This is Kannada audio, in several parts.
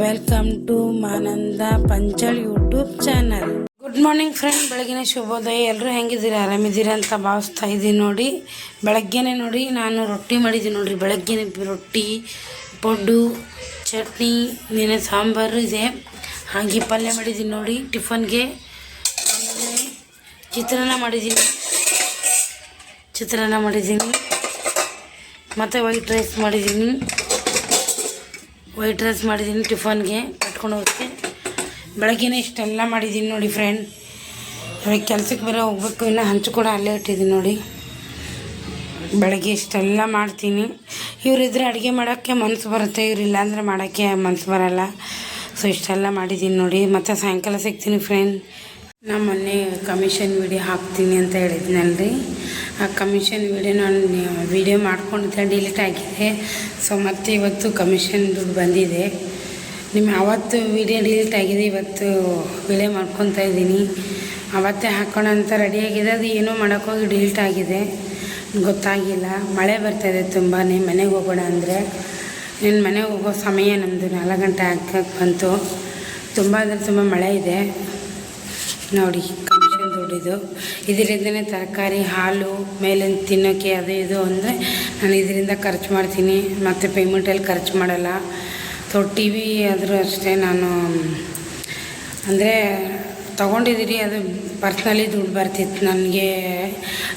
ವೆಲ್ಕಮ್ ಟು ಮಾನಂದ ಪಂಚಳ್ YouTube channel good morning friend ಬೆಳಗಿನ ಶುಭೋದಯ. ಎಲ್ಲರೂ ಹೆಂಗಿದ್ದೀರಿ? ಆರಾಮಿದ್ದೀರಾ ಅಂತ ಭಾವಿಸ್ತಾ ಇದ್ದೀನಿ ನೋಡಿ. ಬೆಳಗ್ಗೆನೆ ನೋಡಿ ನಾನು ರೊಟ್ಟಿ ಮಾಡಿದ್ದೀನಿ ನೋಡಿರಿ. ಬೆಳಗ್ಗೆನೆ ರೊಟ್ಟಿ ಪಡ್ಡು ಚಟ್ನಿ ನೆನೆ ಸಾಂಬಾರು ಇದೆ. ಹಾಗೆ ಪಲ್ಯ ಮಾಡಿದ್ದೀನಿ ನೋಡಿ. ಟಿಫನ್ಗೆ ಚಿತ್ರಾನ್ನ ಮಾಡಿದ್ದೀನಿ. ಚಿತ್ರಾನ್ನ ಮಾಡಿದ್ದೀನಿ. ಮತ್ತು ವೈಟ್ ರೈಸ್ ಮಾಡಿದ್ದೀನಿ. ವೈಟ್ ರೈಸ್ ಮಾಡಿದ್ದೀನಿ ಟಿಫನ್ಗೆ, ಕಟ್ಕೊಂಡು ಹೋಗ್ತೀನಿ ಬೆಳಗ್ಗೆನೇ ಇಷ್ಟೆಲ್ಲ ಮಾಡಿದ್ದೀನಿ ನೋಡಿ ಫ್ರೆಂಡ್ ಇವಾಗ ಕೆಲಸಕ್ಕೆ ಬರೋ ಹೋಗ್ಬೇಕು, ಇನ್ನು ಹಂಚು ಕೂಡ ಅಲ್ಲೇ ಇಟ್ಟಿದ್ದೀನಿ ನೋಡಿ. ಬೆಳಗ್ಗೆ ಇಷ್ಟೆಲ್ಲ ಮಾಡ್ತೀನಿ. ಇವರಿದ್ರೆ ಅಡುಗೆ ಮಾಡೋಕ್ಕೆ ಮನಸ್ಸು ಬರುತ್ತೆ ಇವರಿಲ್ಲ ಅಂದರೆ ಮಾಡೋಕ್ಕೆ ಮನಸ್ಸು ಬರಲ್ಲ. ಸೊ ಇಷ್ಟೆಲ್ಲ ಮಾಡಿದ್ದೀನಿ ನೋಡಿ. ಮತ್ತು ಸಾಯಂಕಾಲ ಸಿಗ್ತೀನಿ ಫ್ರೆಂಡ್ ನಾ ಮೊನ್ನೆ ಕಮಿಷನ್ ವಿಡಿಯೋ ಹಾಕ್ತೀನಿ ಅಂತ ಹೇಳಿದ್ನಲ್ರಿ. ಆ ಕಮಿಷನ್ ವಿಡಿಯೋ ನಾನು ವಿಡಿಯೋ ಮಾಡ್ಕೊಂಡಿದ್ದೆ ಡಿಲೀಟ್ ಆಗಿದೆ. ಸೊ ಮತ್ತೆ ಇವತ್ತು ಕಮಿಷನ್ ದುಡ್ಡು ಬಂದಿದೆ. ನಿಮ್ಮ ಅವತ್ತು ವಿಡಿಯೋ ಡಿಲೀಟ್ ಆಗಿದೆ ಇವತ್ತು ವಿಡಿಯೋ ಮಾಡ್ಕೊತಾ ಇದ್ದೀನಿ. ಅವತ್ತೇ ಹಾಕೋಣ ರೆಡಿಯಾಗಿದೆ ಅದು ಏನೂ ಮಾಡೋಕ್ಕೋಗಿ ಡಿಲೀಟ್ ಆಗಿದೆ. ಗೊತ್ತಾಗಿಲ್ಲ. ಮಳೆ ಬರ್ತಾಯಿದೆ ತುಂಬಾ ಮನೆಗೆ ಹೋಗೋಣ ಅಂದರೆ. ನಿನ್ನ ಮನೆಗೆ ಹೋಗೋ ಸಮಯ ನಮ್ಮದು ನಾಲ್ಕು ಗಂಟೆ ಹಾಕಕ್ಕೆ ಬಂತು. ತುಂಬ ಅಂದರೆ ತುಂಬ ಮಳೆ ಇದೆ. ನೋಡಿ, ಕಮಿಷನ್ ದುಡ್ಡಿದು. ಇದರಿಂದನೇ ತರಕಾರಿ, ಹಾಲು ಮೇಲೆ ತಿನ್ನೋಕ್ಕೆ ಅದು ಇದು ಅಂದರೆ ನಾನು ಇದರಿಂದ ಖರ್ಚು ಮಾಡ್ತೀನಿ. ಮತ್ತು ಪೇಮೆಂಟಲ್ಲಿ ಖರ್ಚು ಮಾಡಲ್ಲ. ಸೊ ಟಿ ವಿ ಆದರೂ ಅಷ್ಟೇ ನಾನು, ಅಂದರೆ ತೊಗೊಂಡಿದ್ದೀರಿ ಅದು ಪರ್ಸ್ನಲಿ ದುಡ್ಡು ಬರ್ತಿತ್ತು. ನನಗೆ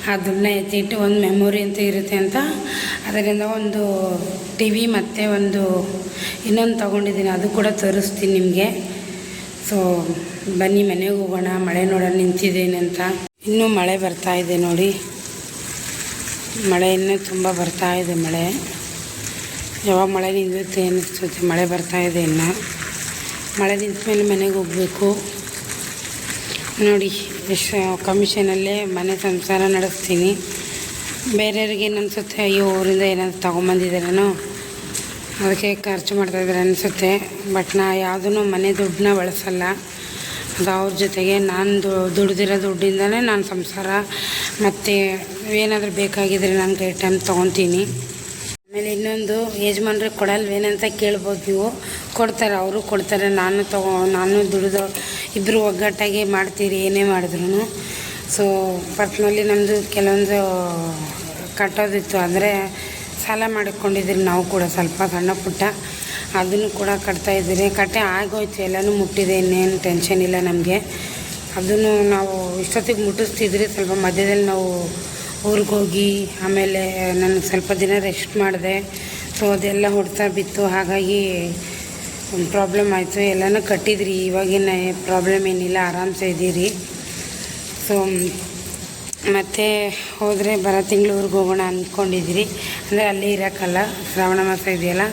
ಆ ದುಡ್ಡನ್ನ ಎತ್ತಿಟ್ಟು ಒಂದು ಮೆಮೊರಿ ಅಂತ ಇರುತ್ತೆ ಅಂತ. ಅದರಿಂದ ಒಂದು ಟಿ ವಿ ಮತ್ತು ಒಂದು ಇನ್ನೊಂದು ತೊಗೊಂಡಿದ್ದೀನಿ ಅದು ಕೂಡ ತೋರಿಸ್ತೀನಿ ನಿಮಗೆ. ಸೊ ಬನ್ನಿ ಮನೆಗೆ ಹೋಗೋಣ, ಮಳೆ ನೋಡೋಣ ನಿಂತಿದ್ದೇನೆ ಅಂತ. ಇನ್ನೂ ಮಳೆ ಬರ್ತಾ ಇದೆ ನೋಡಿ. ಮಳೆ ಇನ್ನೂ ತುಂಬ ಬರ್ತಾ ಇದೆ ಮಳೆ. ಯಾವಾಗ ಮಳೆ ನಿಲ್ಲುತ್ತೆ ಅನ್ನಿಸ್ತೈತೆ, ಮಳೆ ಬರ್ತಾ ಇದೆ ಇನ್ನು. ಮಳೆ ನಿಂತ ಮೇಲೆ ಮನೆಗೆ ಹೋಗಬೇಕು. ನೋಡಿ, ಎಷ್ಟು ಕಮಿಷನಲ್ಲೇ ಮನೆ ಸಂಸಾರ ನಡೆಸ್ತೀನಿ. ಬೇರೆಯವ್ರಿಗೆ ಏನು ಅನಿಸುತ್ತೆ ಅಯ್ಯೋ ಊರಿಂದ ಏನಾದ್ರು ತೊಗೊಂಬಂದಿದ್ದಾರೇನೋ ಅದಕ್ಕೆ ಖರ್ಚು ಮಾಡ್ತಾಯಿದ್ದಾರೆ ಅನಿಸುತ್ತೆ ಬಟ್ ನಾ ಯಾವುದೂ ಮನೆ ದುಡ್ಡನ್ನ ಬಳಸಲ್ಲ. ಅವ್ರ ಜೊತೆಗೆ ನಾನು ದುಡ್ದಿರೋ ದುಡ್ಡಿಂದಲೇ ನಾನು ಸಂಸಾರ ಮತ್ತು ಏನಾದರೂ ಬೇಕಾಗಿದ್ರೆ ನಾನು ಕೈ ಟೈಮ್ ತೊಗೊತೀನಿ. ಆಮೇಲೆ ಇನ್ನೊಂದು, ಯಜಮಾನ್ರಿಗೆ ಕೊಡಲ್ವೇನಂತ ಕೇಳ್ಬೋದು ನೀವು. ಕೊಡ್ತಾರೆ, ಅವರು ಕೊಡ್ತಾರೆ, ನಾನು ತಗೋ, ನಾನು ದುಡಿದು ಇಬ್ಬರು ಒಗ್ಗಟ್ಟಾಗಿ ಮಾಡ್ತೀರಿ, ಏನೇ ಮಾಡಿದ್ರು ಸೊ ಪರ್ಸ್ನಲಿ ನಮ್ಮದು ಕೆಲವೊಂದು ಕಟ್ಟೋದಿತ್ತು ಅಂದರೆ ಸಾಲ ಮಾಡಿಕೊಂಡಿದ್ದೀರಿ ನಾವು ಕೂಡ ಸ್ವಲ್ಪ ಸಣ್ಣ ಪುಟ್ಟ. ಅದನ್ನು ಕೂಡ ಕಟ್ತಾ ಇದ್ದೀರಿ. ಕಟ್ಟೆ ಆಗೋಯ್ತು, ಎಲ್ಲನೂ ಮುಟ್ಟಿದೆ, ಇನ್ನೇನು ಟೆನ್ಷನ್ ಇಲ್ಲ ನಮಗೆ. ಅದನ್ನು ನಾವು ಇಷ್ಟೊತ್ತಿಗೆ ಮುಟ್ಟಿಸ್ತಿದ್ರಿ, ಸ್ವಲ್ಪ ಮಧ್ಯದಲ್ಲಿ ನಾವು ಊರಿಗೆ ಹೋಗಿ, ಆಮೇಲೆ ನಾನು ಸ್ವಲ್ಪ ದಿನ ರೆಸ್ಟ್ ಮಾಡಿದೆ. ಸೊ ಅದೆಲ್ಲ ಹೊಡ್ತಾ ಬಿತ್ತು. ಹಾಗಾಗಿ ಒಂದು ಪ್ರಾಬ್ಲಮ್ ಆಯಿತು. ಎಲ್ಲನೂ ಕಟ್ಟಿದ್ರಿ. ಇವಾಗಿನ ಪ್ರಾಬ್ಲಮ್ ಏನಿಲ್ಲ, ಆರಾಮ್ಸೆ ಇದ್ದೀರಿ. ಸೊ ಮತ್ತು ಹೋದರೆ ಬರೋ ತಿಂಗಳು ಊರಿಗೆ ಹೋಗೋಣ ಅಂದ್ಕೊಂಡಿದ್ದೀರಿ. ಅಂದರೆ ಅಲ್ಲಿ ಇರೋಕ್ಕಲ್ಲ, ಶ್ರಾವಣ ಮಾಸ ಇದೆಯಲ್ಲ?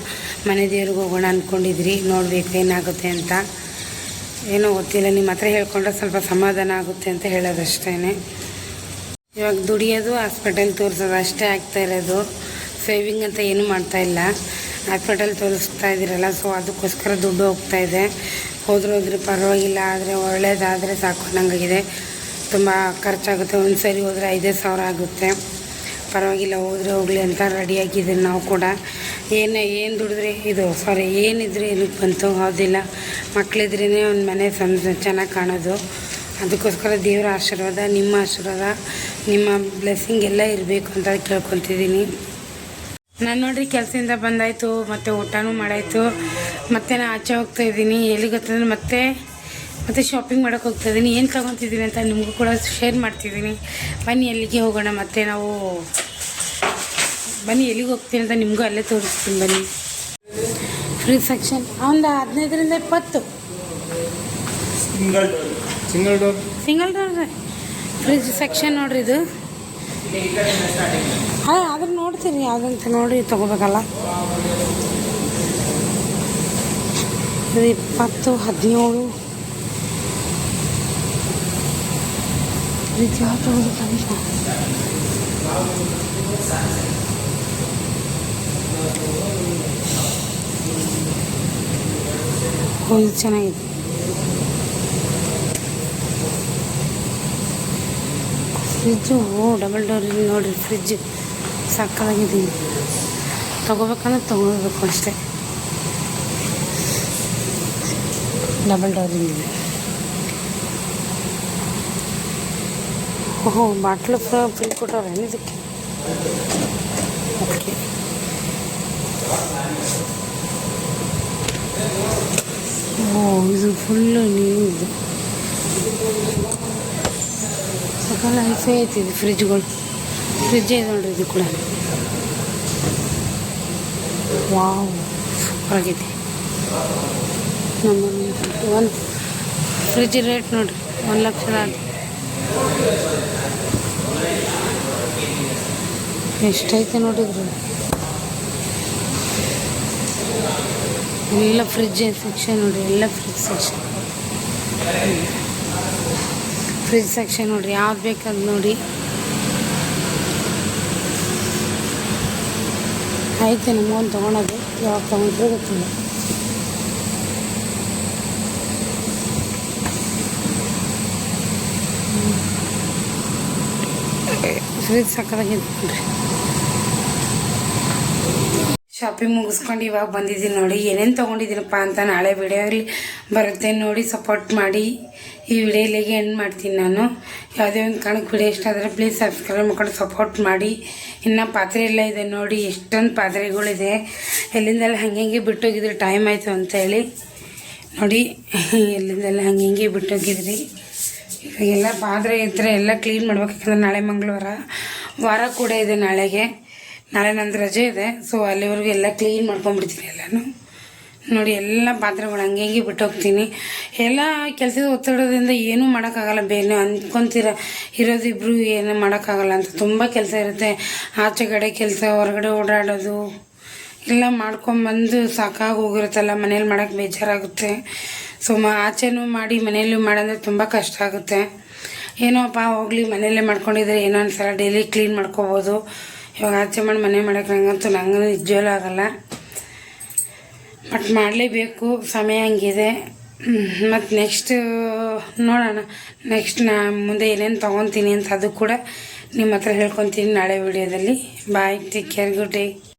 ಮನೆ ದೇವ್ರಿಗೆ ಹೋಗೋಣ ಅಂದ್ಕೊಂಡಿದ್ರಿ ನೋಡಬೇಕು ಏನಾಗುತ್ತೆ ಅಂತ. ಏನೋ ಗೊತ್ತಿಲ್ಲ ನಿಮ್ಮ ಹತ್ರ ಹೇಳ್ಕೊಂಡ್ರೆ ಸ್ವಲ್ಪ ಸಮಾಧಾನ ಆಗುತ್ತೆ ಅಂತ ಹೇಳೋದಷ್ಟೇ ಇವಾಗ ದುಡಿಯೋದು ಹಾಸ್ಪಿಟಲ್ ತೋರಿಸೋದು ಅಷ್ಟೇ ಆಗ್ತಾ ಇರೋದು. ಸೇವಿಂಗ್ ಅಂತ ಏನೂ ಮಾಡ್ತಾ ಇಲ್ಲ. ಹಾಸ್ಪಿಟಲ್ ತೋರಿಸ್ತಾ ಇದ್ದೀರಲ್ಲ ಸೊ ಅದಕ್ಕೋಸ್ಕರ ದುಡ್ಡು ಹೋಗ್ತಾ ಇದೆ. ಹೋದ್ರೆ ಹೋದ್ರೆ ಪರವಾಗಿಲ್ಲ, ಆದರೆ ಒಳ್ಳೇದಾದರೆ ಸಾಕು ನಂಗಾಗಿದೆ ತುಂಬ ಖರ್ಚಾಗುತ್ತೆ. ಒಂದು ಸರಿ ಹೋದರೆ ಐದೇ ಸಾವಿರ ಆಗುತ್ತೆ. ಪರವಾಗಿಲ್ಲ, ಹೋದರೆ ಹೋಗಲಿ ಅಂತ ರೆಡಿಯಾಗಿದ್ದೀವಿ ನಾವು ಕೂಡ. ಏನು ಏನು ದುಡಿದ್ರೆ? ಇದು ಸಾರಿ ಏನಿದ್ರೆ? ಏನಕ್ಕೆ ಬಂತು? ಹೌದಿಲ್ಲ. ಮಕ್ಕಳಿದ್ರೇ ಒಂದು ಮನೆ ಸಂ ಚೆನ್ನಾಗಿ ಕಾಣೋದು. ಅದಕ್ಕೋಸ್ಕರ ದೇವರ ಆಶೀರ್ವಾದ, ನಿಮ್ಮ ಆಶೀರ್ವಾದ, ನಿಮ್ಮ ಬ್ಲೆಸ್ಸಿಂಗ್ ಎಲ್ಲ ಇರಬೇಕು ಅಂತ ಕೇಳ್ಕೊತಿದ್ದೀನಿ. ನಾನು ನೋಡ್ರಿ ಕೆಲಸದಿಂದ ಬಂದಾಯಿತು, ಮತ್ತು ಊಟನೂ ಮಾಡಾಯಿತು. ಮತ್ತೆ ನಾನು ಆಚೆ ಹೋಗ್ತಾ ಇದ್ದೀನಿ. ಎಲ್ಲಿಗೆ ಗೊತ್ತಂದ್ರೆ ಮತ್ತೆ ಮತ್ತೆ ಶಾಪಿಂಗ್ ಮಾಡೋಕೆ ಹೋಗ್ತಾ ಇದ್ದೀನಿ. ಏನು ತೊಗೊತಿದ್ದೀನಿ ಅಂತ ನಿಮಗೂ ಕೂಡ ಶೇರ್ ಮಾಡ್ತಿದ್ದೀನಿ. ಬನ್ನಿ, ಎಲ್ಲಿಗೆ ಹೋಗೋಣ? ಮತ್ತೆ ನಾವು ಬನ್ನಿ ಎಲ್ಲಿಗೆ ಹೋಗ್ತೀನಿ ಅಂತ ನಿಮಗೂ ಅಲ್ಲೇ ತೋರಿಸ್ತೀನಿ ಬನ್ನಿ. ಫ್ರೀ ಸೆಕ್ಷನ್ ಒಂದು ಹದಿನೈದರಿಂದ ಇಪ್ಪತ್ತು. Single single door single door fridge section ನೋಡ್ರಿ ಇದು. ಹಾಂ ಆದ್ರೆ ನೋಡ್ತೀನಿ ಯಾವುದಂತ ನೋಡಿ ತೊಗೋಬೇಕಲ್ಲ. ಇದು ಇಪ್ಪತ್ತು ಹದಿನೇಳು. ಫ್ರಿಜ್ ಯಾವ ತೊಗೋಬೇಕಂತ? ಓ ಇದು ಚೆನ್ನಾಗಿದೆ ಫ್ರಿಜ್ಜು ಓ ಡಬಲ್ ಡೋರ್ ನೋಡಿರಿ ಫ್ರಿಜ್ ಸಕ್ಕದಾಗಿದ್ದೀನಿ ತೊಗೋಬೇಕಂದ್ರೆ ತೊಗೊಳ್ಬೇಕು ಅಷ್ಟೇ ಡಬಲ್ ಡೋರಿಂಗಿದೆ ಓಹೋ ಬಾಟ್ಲು ಫಿಲ್ ಕೊಟ್ಟವ್ರೆ ಇದಕ್ಕೆ ಓಕೆ ಓ ಇದು ಫುಲ್ಲು ನೀವು ಇದು ಸಕಾಲ ಹೈಫೈ ಐತಿ ಇದು ಫ್ರಿಜ್ಗಳು ಫ್ರಿಜ್ಜೇ ಇದೆ ನೋಡ್ರಿ ಇದು ಕೂಡ ವಾವ್ ಸೂಪರ್ ಆಗೈತಿ ನಮ್ಮ ಒಂದು ಫ್ರಿಜ್ ರೇಟ್ ನೋಡ್ರಿ ಒಂದು ಲಕ್ಷದ ಆತು. ಎಷ್ಟೈತೆ ನೋಡಿದ್ರು ಎಲ್ಲ ಫ್ರಿಜ್ ಸೆಕ್ಷನ್ ನೋಡಿ ಎಲ್ಲ ಫ್ರಿಜ್ ಸೆಕ್ಷನ್ ಫ್ರಿಜ್ ಸೆಕ್ಷನ್ ನೋಡ್ರಿ, ಯಾವ್ದು ಬೇಕಾದ ನೋಡಿ. ಆಯ್ತು, ನಮ್ಮ ಒಂದು ತೊಗೊಳೋದು ಯಾವಾಗ ತೊಗೊಂಡ್ರೆ ಗೊತ್ತಿಲ್ಲ. ಫ್ರಿಜ್ ಸಕ್ಕದಾಗಿದೆ ನೋಡ್ರಿ ಶಾಪಿಂಗ್ ಮುಗಿಸ್ಕೊಂಡು ಇವಾಗ ಬಂದಿದ್ದೀನಿ ನೋಡಿ, ಏನೇನು ತೊಗೊಂಡಿದ್ದೀನಪ್ಪ ಅಂತ ನಾಳೆ ವಿಡಿಯೋಲಿ ಬರುತ್ತೆ ನೋಡಿ ಸಪೋರ್ಟ್ ಮಾಡಿ ಈ ವಿಡಿಯೋಲಿಗೆ ಎಂಡ್ ಮಾಡ್ತೀನಿ ನಾನು. ಯಾವುದೇ ಒಂದು ಕಾರಣಕ್ಕೆ ವಿಡಿಯೋ ಇಷ್ಟ ಆದರೆ ಪ್ಲೀಸ್ ಸಬ್ಸ್ಕ್ರೈಬ್ ಮಾಡ್ಕೊಂಡು ಸಪೋರ್ಟ್ ಮಾಡಿ. ಇನ್ನು ಪಾತ್ರೆ ಎಲ್ಲ ಇದೆ ನೋಡಿ, ಎಷ್ಟೊಂದು ಪಾತ್ರೆಗಳಿದೆ. ಎಲ್ಲಿಂದೆಲ್ಲ ಹಂಗೆ ಹಂಗೆ ಬಿಟ್ಟೋಗಿದ್ರಿ ಟೈಮ್ ಆಯಿತು ಅಂತೇಳಿ ನೋಡಿ, ಎಲ್ಲಿಂದೆಲ್ಲ ಹಂಗೆ ಹಿಂಗೆ ಬಿಟ್ಟೋಗಿದ್ರಿ. ಇವಾಗೆಲ್ಲ ಪಾತ್ರೆ ಇದ್ದರೆ ಎಲ್ಲ ಕ್ಲೀನ್ ಮಾಡ್ಬೇಕು ಯಾಕಂದ್ರೆ ನಾಳೆ ಮಂಗಳವಾರ, ವಾರ ಕೂಡ ಇದೆ ನಾಳೆಗೆ. ನಾಳೆ ನಂದು ರಜೆ ಇದೆ. ಸೊ ಅಲ್ಲಿವರೆಗೂ ಎಲ್ಲ ಕ್ಲೀನ್ ಮಾಡ್ಕೊಂಡ್ಬಿಡ್ತೀನಿ ಎಲ್ಲನೂ. ನೋಡಿ, ಎಲ್ಲ ಪಾತ್ರೆಗಳು ಹಂಗೆ ಹಂಗೆ ಬಿಟ್ಟು ಹೋಗ್ತೀನಿ ಎಲ್ಲ ಕೆಲಸದ ಒತ್ತಡದಿಂದ ಏನೂ ಮಾಡೋಕ್ಕಾಗಲ್ಲ. ಬೇರೆ ಅಂದ್ಕೊಂತೀರ ಇರೋದಿಬ್ರು ಏನೂ ಮಾಡೋಕ್ಕಾಗಲ್ಲ ಅಂತ. ತುಂಬ ಕೆಲಸ ಇರುತ್ತೆ. ಆಚೆ ಕಡೆ ಕೆಲಸ, ಹೊರಗಡೆ ಓಡಾಡೋದು, ಎಲ್ಲ ಮಾಡ್ಕೊಂಬಂದು ಸಾಕಾಗಿ ಹೋಗಿರುತ್ತಲ್ಲ. ಮನೇಲಿ ಮಾಡೋಕ್ಕೆ ಬೇಜಾರಾಗುತ್ತೆ. ಸೊ ಮ, ಆಚೆನೂ ಮಾಡಿ, ಮನೆಯಲ್ಲೂ ಮಾಡಂದ್ರೆ ತುಂಬ ಕಷ್ಟ ಆಗುತ್ತೆ. ಏನೋಪ್ಪ ಹೋಗಲಿ, ಮನೆಯಲ್ಲೇ ಮಾಡ್ಕೊಂಡಿದ್ರೆ ಏನೋ ಒಂದ್ಸಲ ಡೈಲಿ ಕ್ಲೀನ್ ಮಾಡ್ಕೋಬೋದು. ಇವಾಗ ಆಚೆ ಮಾಡಿ ಮನೆ ಮಾಡೋಕೆ ನಂಗಂತೂ ನಂಗೆ ನಿಜವೂ ಆಗಲ್ಲ. ಬಟ್ ಮಾಡಲೇಬೇಕು, ಸಮಯ ಹಂಗಿದೆ. ಮತ್ತು ನೆಕ್ಸ್ಟ್ ನೋಡೋಣ. ನೆಕ್ಸ್ಟ್ ನಾ ಮುಂದೆ ಏನೇನು ತೊಗೊತೀನಿ ಅಂತ ಅದು ಕೂಡ ನಿಮ್ಮ ಹತ್ರ ಹೇಳ್ಕೊತೀನಿ ನಾಳೆ ವಿಡಿಯೋದಲ್ಲಿ. Bye take care good day